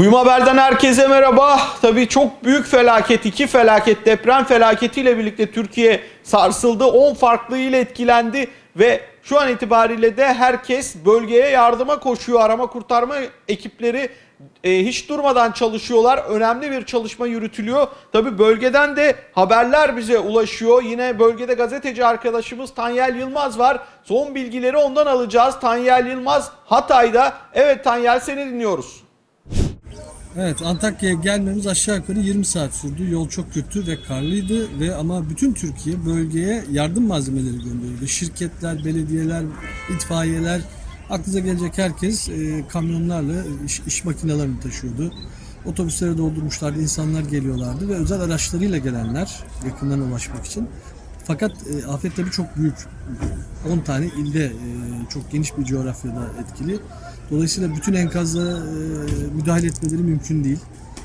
Kuyum Haber'den herkese merhaba. Tabii çok büyük felaket, iki felaket, deprem felaketiyle birlikte Türkiye sarsıldı. 10 farklı il etkilendi ve şu an itibariyle de herkes bölgeye yardıma koşuyor. Arama kurtarma ekipleri e, hiç durmadan çalışıyorlar. Önemli bir çalışma yürütülüyor. Tabii bölgeden de haberler bize ulaşıyor. Yine bölgede gazeteci arkadaşımız Tanyel Yılmaz var. Son bilgileri ondan alacağız. Tanyel Yılmaz Hatay'da. Evet Tanyel seni dinliyoruz. Evet Antakya'ya gelmemiz aşağı yukarı 20 saat sürdü. Yol çok kötü ve karlıydı ve ama bütün Türkiye bölgeye yardım malzemeleri gönderiyordu. Şirketler, belediyeler, itfaiyeler, aklınıza gelecek herkes e, kamyonlarla iş, iş makinelerini taşıyordu. Otobüslere doldurmuşlardı, insanlar geliyorlardı ve özel araçlarıyla gelenler yakından ulaşmak için. Fakat e, afet tabii çok büyük. 10 tane ilde e, çok geniş bir coğrafyada etkili. Dolayısıyla bütün enkazlara e, müdahale etmeleri mümkün değil.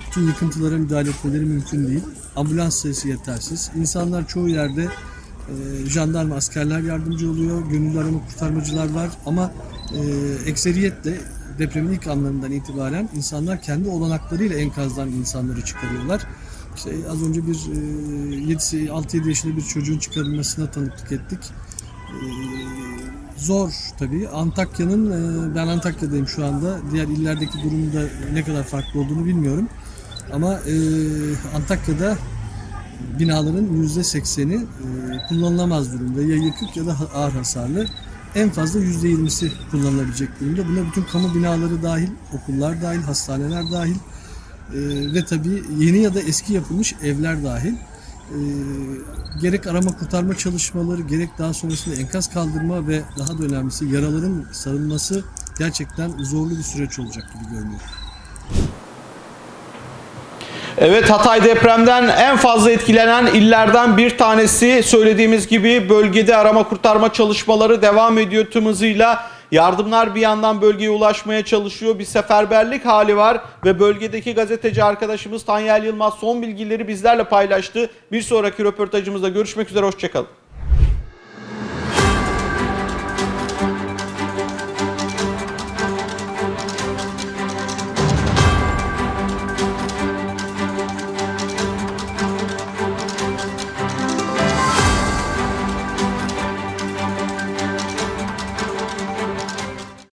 Bütün yıkıntılara müdahale etmeleri mümkün değil. Ambulans sayısı yetersiz. İnsanlar çoğu yerde e, jandarma, askerler yardımcı oluyor. Gönüllü arama kurtarmacılar var. Ama e, ekseriyetle depremin ilk anlarından itibaren insanlar kendi olanaklarıyla enkazdan insanları çıkarıyorlar. İşte az önce bir e, 6-7 yaşında bir çocuğun çıkarılmasına tanıklık ettik. E, zor tabii. Antakya'nın, e, ben Antakya'dayım şu anda. Diğer illerdeki durumun da ne kadar farklı olduğunu bilmiyorum. Ama e, Antakya'da binaların %80'i e, kullanılamaz durumda. Ya yıkık ya da ağır hasarlı. En fazla %20'si kullanılabilecek durumda. Buna bütün kamu binaları dahil, okullar dahil, hastaneler dahil e, ve tabii yeni ya da eski yapılmış evler dahil. E, gerek arama kurtarma çalışmaları, gerek daha sonrasında enkaz kaldırma ve daha da önemlisi yaraların sarılması gerçekten zorlu bir süreç olacak gibi görünüyor. Evet Hatay depremden en fazla etkilenen illerden bir tanesi. Söylediğimiz gibi bölgede arama kurtarma çalışmaları devam ediyor tüm hızıyla. Yardımlar bir yandan bölgeye ulaşmaya çalışıyor. Bir seferberlik hali var ve bölgedeki gazeteci arkadaşımız Tanyel Yılmaz son bilgileri bizlerle paylaştı. Bir sonraki röportajımızda görüşmek üzere hoşçakalın.